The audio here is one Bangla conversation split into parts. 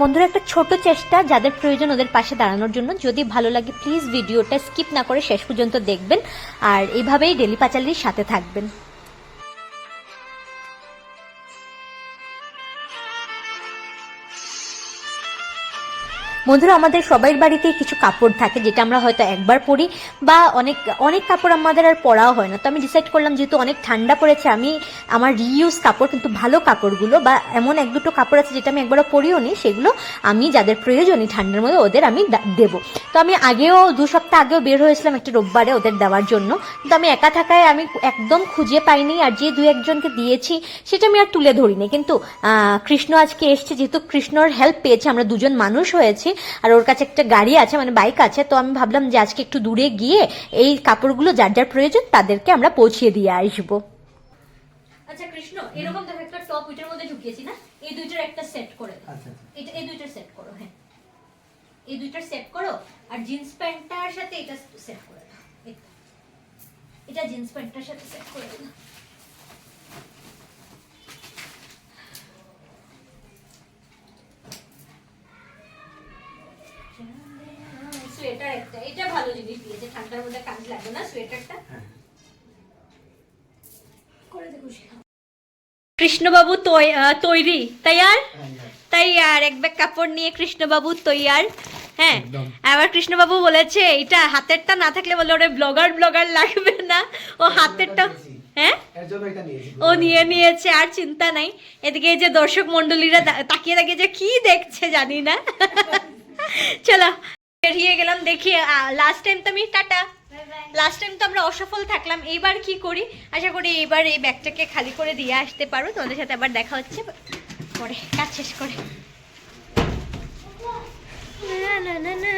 বন্ধুরা, একটা ছোট চেষ্টা যাদের প্রয়োজন ওদের পাশে দাঁড়ানোর জন্য। যদি ভালো লাগে প্লিজ ভিডিওটা স্কিপ না করে শেষ পর্যন্ত দেখবেন। আর এইভাবেই ডেলি পাচালির সাথে থাকবেন। বন্ধুরা, আমাদের সবাই বাড়িতে কিছু কাপড় থাকে যেটা আমরা হয়তো একবার পরি বা অনেক অনেক কাপড় আমাদের আর পরাও হয় না। তো আমি ডিসাইড করলাম, যেহেতু অনেক ঠান্ডা পড়েছে, আমি আমার রিইউজ কাপড়, কিন্তু ভালো কাপড়গুলো বা এমন এক দুটো কাপড় আছে যেটা আমি একবারও পরিও নি, সেগুলো আমি যাদের প্রয়োজনই ঠান্ডার মধ্যে, ওদের আমি দেবো। তো আমি আগেও, দু সপ্তাহ আগেও বের হয়েছিলাম একটা রোববারে ওদের দেওয়ার জন্য। কিন্তু আমি একা থাকায় আমি একদম খুঁজে পাইনি আর যে দু একজনকে দিয়েছি, সেটা আমি আর তুলে ধরিনি। কিন্তু কৃষ্ণ আজকে এসছে, যেহেতু কৃষ্ণর হেল্প পেয়েছে, আমরা দুজন মানুষ হয়েছি আর ওর কাছে একটা গাড়ি আছে মানে বাইক আছে তো আমি ভাবলাম যে আজকে একটু দূরে গিয়ে এই কাপড়গুলো যার যার প্রয়োজন তাদেরকে আমরা পৌঁছিয়ে দিয়ে আসব। আচ্ছা কৃষ্ণ এরকম দেখো একটা টপ ওইটার মধ্যে ঢুকিয়েছি না? এই দুইটার একটা সেট করে দাও। আচ্ছা আচ্ছা। এটা এই দুইটার সেট করো হ্যাঁ। এই দুইটার সেট করো আর জিন্স প্যান্টটার সাথে এটা সেট করে দাও। এটা। এটা জিন্স প্যান্টটার সাথে সেট করে দাও সোয়েটার একটা এটা ভালো জিনিস দিয়েছে ঠান্ডার মধ্যে কাজ লাগবে না সোয়েটারটা। হ্যাঁ। করে দেখো কৃষ্ণবাবু তৈরি তৈয়ার? তৈয়ার এক ব্যাগ কাপড় নিয়ে কৃষ্ণবাবু তৈয়ার হ্যাঁ? আবার কৃষ্ণবাবু বলেছে এটা হাতেরটা না থাকলে বলে ওরে ব্লগার ব্লগার লাগবে না। ও হাতেরটা হ্যাঁ? ও নিয়ে নিয়েছে আর চিন্তা নাই। এদিকে এই যে দর্শক মন্ডলীরা তাকিয়ে তাকিয়ে যে কি দেখছে জানি না। চলো। বেরিয়ে গেলাম, দেখি লাস্ট টাইম তো আমি টাটা। লাস্ট টাইম তো আমরা অসফল থাকলাম, এইবার কি করি? আশা করি এইবার এই ব্যাগটাকে খালি করে দিয়ে আসতে পারো, তোমাদের সাথে আবার দেখা হচ্ছে। পরে, কাজ শেষ করে। না।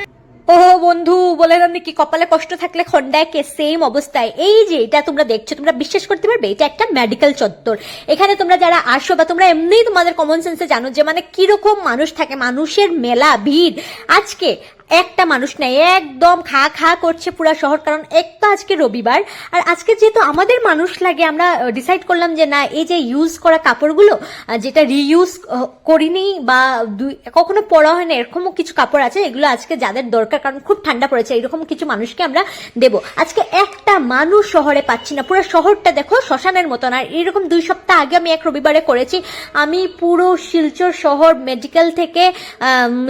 ও বন্ধু, বলে না কি কপালে কষ্ট থাকলে খন্ডায় কে সেম অবস্থায়? এই যে, এটা তোমরা দেখছ, তোমরা বিশ্বাস করতে পারবে, এটা একটা মেডিকেল চত্বর। এখানে তোমরা যারা আসো বা তোমরা এমনিই তোমাদের কমন সেন্সে জানো যে মানে কীরকম মানুষ থাকে, মানুষের মেলা, ভিড়। আজকে একটা মানুষ নেই, একদম খা খা করছে পুরো শহর, কারণ এক তো আজকে রবিবার, আর আজকে যেহেতু আমাদের মানুষ লাগে, আমরা ডিসাইড করলাম যে না, এই যে ইউজ করা কাপড়গুলো যেটা রিইউজ করিনি বা দুই- কখনো পরা হয় না এরকমও কিছু কাপড় আছে, এগুলো আজকে যাদের দরকার, কারণ খুব ঠান্ডা পড়েছে, এরকম কিছু মানুষকে আমরা দেব। আজকে একটা মানুষ শহরে পাচ্ছি না, পুরো শহরটা দেখো, শ্মশানের মতন, আর এরকম দুই সপ্তাহ আগে আমি এক রবিবারে করেছি, আমি পুরো শিলচর শহর মেডিকেল থেকে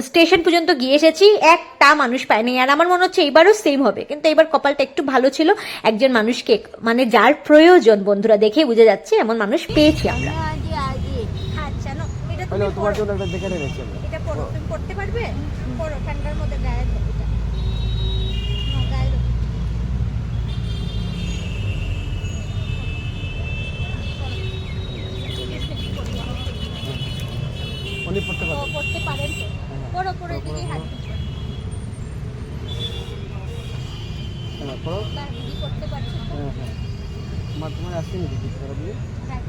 স্টেশন পর্যন্ত গিয়ে এসেছি একটা মানুষ পায়নি। আর আমার মনে হচ্ছে এবারও সেম হবে। কিন্তু এবার কপালটা একটু ভালো ছিল। একজন মানুষকে মানে যার প্রয়োজন বন্ধুরা দেখে বুঝে যাচ্ছে এমন মানুষ পেয়েছি আমরা। আচ্ছা তোমার জন্য একটা দেখে রেখেছি এটা পড়ো তুমি পড়তে পারবে? পড়ো ঠান্ডার মধ্যে গায়ে দাও এটা নাও, গায়ে দাও। উনি পড়তে ও পারবে পড়তে পারেন তো পড়ো পড়ো এদিকে হাত দিচ্ছি। হ্যাঁ তো হ্যাঁ হ্যাঁ। তোমার করে হ্যাঁ,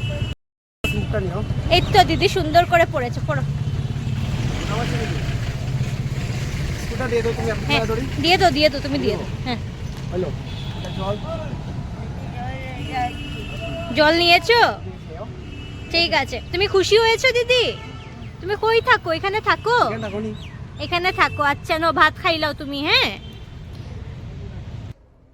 করে। মুখটা নিও। এই তো দিদি সুন্দর করে পড়েছে পড়ো। দিয়ে দাও তুমি দিয়ে দাও দিয়ে দাও তুমি দিয়ে দাও। হ্যাঁ। হ্যালো। জল। জল নিয়েছো? ঠিক আছে। তুমি খুশি হয়েছো দিদি? তুমি কই থাকো? এখানে থাকো? এখানে থাকো আচ্ছা নো ভাত খাইলাও তুমি হ্যাঁ?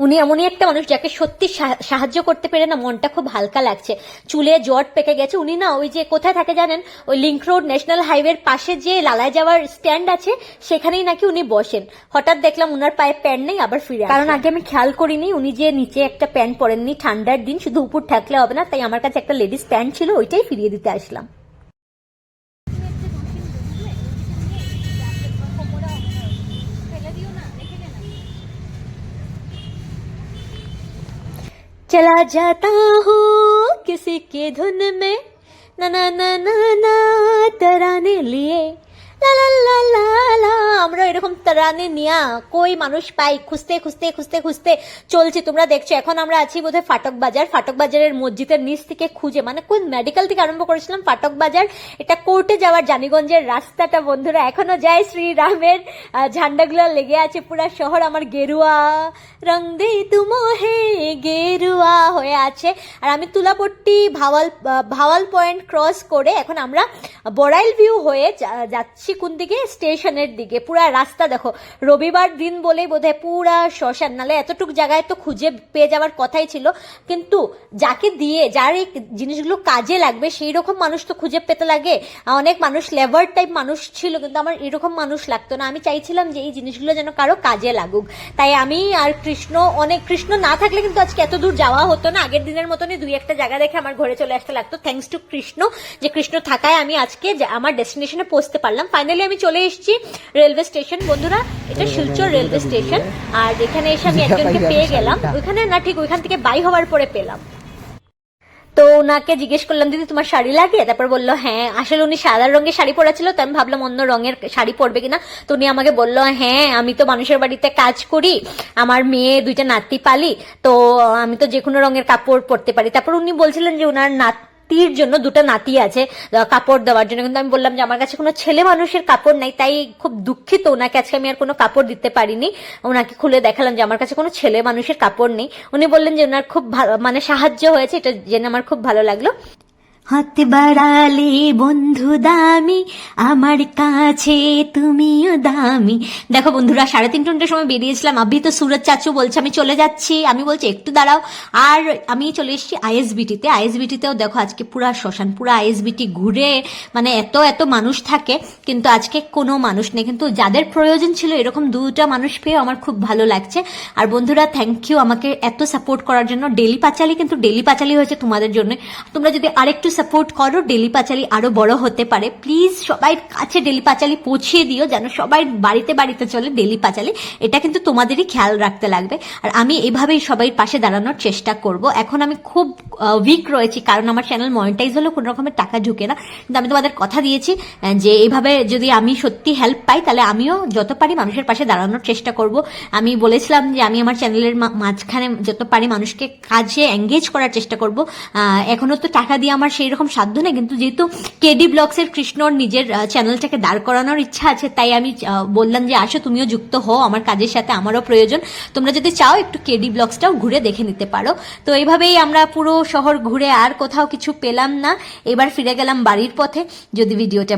উনি এমনই একটা মানুষ যাকে সত্যি সাহায্য করতে পেরে না মনটা খুব হালকা লাগছে। চুলে জট পেকে গেছে। উনি না ওই যে কোথায় থাকে জানেন? ওই লিঙ্ক রোড ন্যাশনাল হাইওয়ের পাশে যে লালায় যাওয়ার স্ট্যান্ড আছে, সেখানেই নাকি উনি বসেন। হঠাৎ দেখলাম উনার পায়ে প্যান্ট নেই, আবার ফিরে কারণ আগে আমি খেয়াল করিনি, উনি যে নিচে একটা প্যান্ট পরেননি, ঠান্ডার দিন, শুধু উপর থাকলে হবে না, তাই আমার কাছে একটা লেডিস প্যান্ট ছিল, ওইটাই ফিরিয়ে দিতে আসলাম। चला जाता हूँ किसी की धुन में। ना ना ना ना ना तराने लिए। আমরা এরকম তারানে নিয়া কই মানুষ পাই? খুঁজতে খুঁজতে খুঁজতে খুঁজতে চলছি। তোমরা দেখছ, এখন আমরা আছি বোধহয় ফাটক বাজার। ফাটক বাজারের মসজিদের নিচ থেকে খুঁজে মানে কোন মেডিকেল থেকে আরম্ভ করেছিলাম? ফাটক বাজার, এটা কোর্টে যাওয়ার জানিগঞ্জের রাস্তাটা, বন্ধুরা। এখনও যায় শ্রীরামের ঝান্ডাগুলো লেগে আছে পুরা শহর। আমার গেরুয়া রং দে তুমহে গেরুয়া হয়ে আছে। আর আমি তুলাপট্টি, ভাওয়াল ভাওয়াল পয়েন্ট ক্রস করে এখন আমরা বড়াইল ভিউ হয়ে যাচ্ছি কোন দিকে? স্টেশনের দিকে। পুরা রাস্তা দেখো। রবিবার দিন বলেই বোধহয় পুরা শ্মশান নালে এতটুক জায়গায় তো খুঁজে পেয়ে যাওয়ার কথাই ছিল। কিন্তু যাকে দিয়ে, যার এই জিনিসগুলো কাজে লাগবে, সেই রকম মানুষ তো খুঁজে পেতে লাগে। অনেক মানুষ, লেবার টাইপ মানুষ ছিল, কিন্তু আমার এরকম মানুষ লাগতো না। আমি চাইছিলাম যে এই জিনিসগুলো যেন কারও কাজে লাগুক। তাই আমি আর কৃষ্ণ, অনেক কৃষ্ণ না থাকলে কিন্তু আজকে এত দূর যাওয়া হতো না। আগের দিনের মতনই দুই একটা জায়গা দেখে আমার ঘরে চলে আসতে লাগতো। থ্যাঙ্কস টু কৃষ্ণ, যে কৃষ্ণ থাকায় আমি আজকে যে আমার ডেস্টিনেশনে পৌঁছতে পারলাম। ফাইনালি আমি চলে এসেছি রেলওয়ে স্টেশন বন্ধুরা এটা শিলচর রেলওয়ে স্টেশন আর এখানে এসে আমি একজনকে পেয়ে গেলাম। ওইখানে না ঠিক ওইখান থেকে বাই হওয়ার পরে পেলাম। তো ওনাকে জিজ্ঞেস করলাম দিদি তোমার শাড়ি লাগে? তারপর বলল হ্যাঁ। আসলে উনি সাদা রঙের শাড়ি পরেছিল তো আমি ভাবলাম অন্য রঙের শাড়ি পরবে কিনা। তো উনি আমাকে বলল হ্যাঁ আমি তো মানুষের বাড়িতে কাজ করি। আমার মেয়ে দুইটা নাতি পালি। তো আমি তো যে কোনো রঙের কাপড় পরতে পারি। তারপর উনি বলছিলেন যে ওনার নাতির জন্য দুটো নাতি আছে কাপড় দেওয়ার জন্য। কিন্তু আমি বললাম যে, আমার কাছে কোনো ছেলে মানুষের কাপড় নাই, তাই খুব দুঃখিত। ওনাকে আজকে আমি আর কোনো কাপড় দিতে পারিনি। ওনাকে খুলে দেখালাম যে, আমার কাছে কোনো ছেলে মানুষের কাপড় নেই। উনি বললেন যে, ওনার খুব মানে সাহায্য হয়েছে, এটা জেনে আমার খুব ভালো লাগল। হাত বাড়ালে বন্ধু দামি, আমার কাছে তুমিও দামি। দেখো বন্ধুরা, সাড়ে তিন ঘণ্টার সময় বেরিয়েছিলাম। আভি তো সুরজ চাচু বলছে, আমি চলে যাচ্ছি। আমি বলছি, একটু দাঁড়াও। আর আমি চলে এসেছি আইএসবিটিতে। আইএসবিটিতেও দেখো আজকে পুরা শ্মশান, পুরা আইএসবিটি ঘুরে মানে এত এত মানুষ থাকে, কিন্তু আজকে কোনো মানুষ নেই। কিন্তু যাদের প্রয়োজন ছিল এরকম দুটা মানুষ পেয়ে আমার খুব ভালো লাগছে। আর বন্ধুরা থ্যাংক ইউ আমাকে এত সাপোর্ট করার জন্য। ডেলি পাঁচালি, কিন্তু ডেলি পাঁচালি হয়েছে তোমাদের জন্য। তোমরা যদি আরেকটু সাপোর্ট করো ডেলি পাঁচালি আরও বড় হতে পারে। প্লিজ সবাই কাছে ডেলি পাঁচালি পৌঁছিয়ে দিও যেন সবাই বাড়িতে বাড়িতে চলে ডেলি পাঁচালি এটা কিন্তু তোমাদেরই খেয়াল রাখতে লাগবে। আর আমি এভাবেই সবাই পাশে দাঁড়ানোর চেষ্টা করব। এখন আমি খুব উইক রয়েছি কারণ আমার চ্যানেল মনিটাইজ হলেও কোনো রকমের টাকা ঢুকে না। কিন্তু আমি তোমাদের কথা দিয়েছি যে এভাবে যদি আমি সত্যি হেল্প পাই তাহলে আমিও যত পারি মানুষের পাশে দাঁড়ানোর চেষ্টা করব। আমি বলেছিলাম যে আমি আমার চ্যানেলের মাঝখানে যত পারি মানুষকে কাজে এঙ্গেজ করার চেষ্টা করব। আহ, এখনও তো টাকা দিয়ে আমার সেই রকম সাধ্য নেই। কিন্তু যেহেতু কেডি ব্লগসের কৃষ্ণর নিজের চ্যানেলটাকে দাঁড় করানোর ইচ্ছা আছে, তাই আমি বললাম যে আসো, তুমিও যুক্ত হও, আমার কাজের সাথে আমারও প্রয়োজন। তোমরা যদি চাও, একটু কেডি ব্লগসটাও ঘুরে দেখে নিতে পারো। তো এইভাবেই আমরা পুরো শহর ঘুরে আর কোথাও কিছু পেলাম না। এবার ফিরে গেলাম বাড়ির পথে। যদি ভিডিওটা